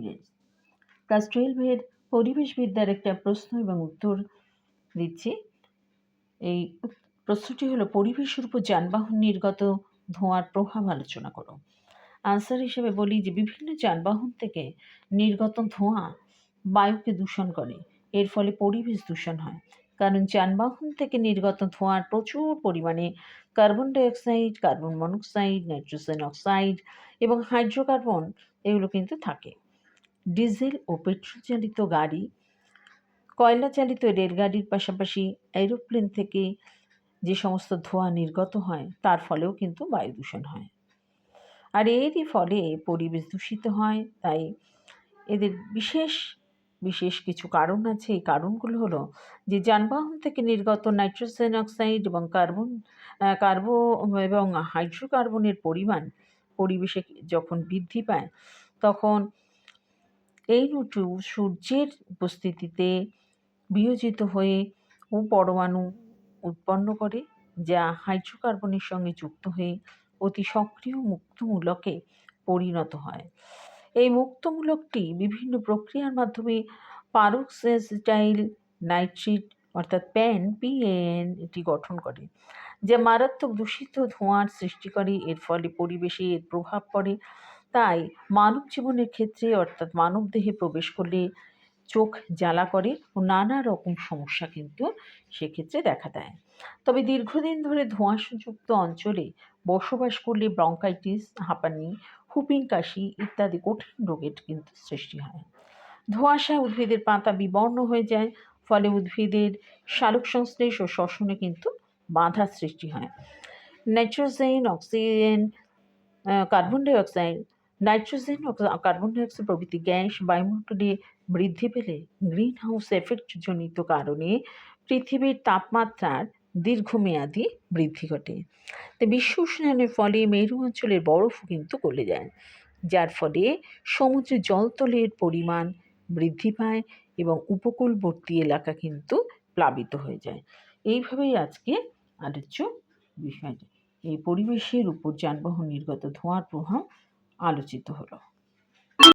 পরিবেশ ক্লাস টুয়েলভের পরিবেশবিদ্যার একটা প্রশ্ন এবং উত্তর দিচ্ছি। এই প্রশ্নটি হলো, পরিবেশের উপর যানবাহন নির্গত ধোঁয়ার প্রভাব আলোচনা করো। আনসার হিসেবে বলি যে, বিভিন্ন যানবাহন থেকে নির্গত ধোঁয়া বায়ুকে দূষণ করে, এর ফলে পরিবেশ দূষণ হয়। কারণ যানবাহন থেকে নির্গত ধোঁয়ার প্রচুর পরিমাণে carbon dioxide, carbon monoxide, nitrogen oxide এবং হাইড্রোকার্বন এগুলো কিন্তু থাকে। ডিজেল ও পেট্রোল চালিত গাড়ি কয়লা চালিত রেলগাড়ির পাশাপাশি এরোপ্লেন থেকে যে সমস্ত ধোঁয়া নির্গত হয়, তার ফলেও কিন্তু বায়ু দূষণ হয়। আর এরই ফলে পরিবেশ দূষিত হয়, তাই এদের বিশেষ বিশেষ কিছু কারণ আছে। এই কারণগুলো হলো যে যানবাহন থেকে নির্গত নাইট্রোজেন অক্সাইড এবং কার্বন কার্বো এবং হাইড্রোকার্বনের পরিমাণ পরিবেশে যখন বৃদ্ধি পায়, তখন এই রুটু সূর্যের উপস্থিতিতে বিয়োজিত হয়ে ও পরমাণু উৎপন্ন করে, যা হাইড্রোকার্বনের সঙ্গে যুক্ত হয়ে অতি সক্রিয় মুক্তমূলকে পরিণত হয়। এই মুক্তমূলকটি বিভিন্ন প্রক্রিয়ার মাধ্যমে পারক্সেস্টাইল নাইট্রিট অর্থাৎ প্যান পিএন এটি গঠন করে, যা মারাত্মক দূষিত ধোঁয়ার সৃষ্টি করে। এর ফলে পরিবেশে এর প্রভাব পড়ে। তাই মানব জীবনের ক্ষেত্রে অর্থাৎ মানব দেহে প্রবেশ করলে চোখ জ্বালা করে ও নানা রকম সমস্যা কিন্তু সেক্ষেত্রে দেখা দেয়। তবে দীর্ঘদিন ধরে ধোঁয়াশযুক্ত অঞ্চলে বসবাস করলে ব্রঙ্কাইটিস, হাঁপানি, হুপিং, কাশি ইত্যাদি কঠিন রোগের কিন্তু সৃষ্টি হয়। ধোঁয়াশা উদ্ভিদের পাতা বিবর্ণ হয়ে যায়, ফলে উদ্ভিদের শালক সংশ্লেষ ও শ্বসনে কিন্তু বাধা সৃষ্টি হয়। Nitrogen, oxygen carbon dioxide nitrogen carbon dioxide প্রভৃতি গ্যাস বায়ুমণ্ডলে বৃদ্ধি পেলে গ্রিন হাউস এফেক্টজনিত কারণে পৃথিবীর তাপমাত্রার দীর্ঘমেয়াদী বৃদ্ধি ঘটে। তো বিশ্ব উষ্ণায়নের ফলে মেরু অঞ্চলের বরফ কিন্তু গলে যায়, যার ফলে সমুদ্রে জলতলের পরিমাণ বৃদ্ধি পায় এবং উপকূলবর্তী এলাকা কিন্তু প্লাবিত হয়ে যায়। এইভাবেই আজকে আলোচ্য বিষয়টি এই পরিবেশের উপর যানবাহন নির্গত ধোঁয়ার প্রভাব আলোচিত হলো।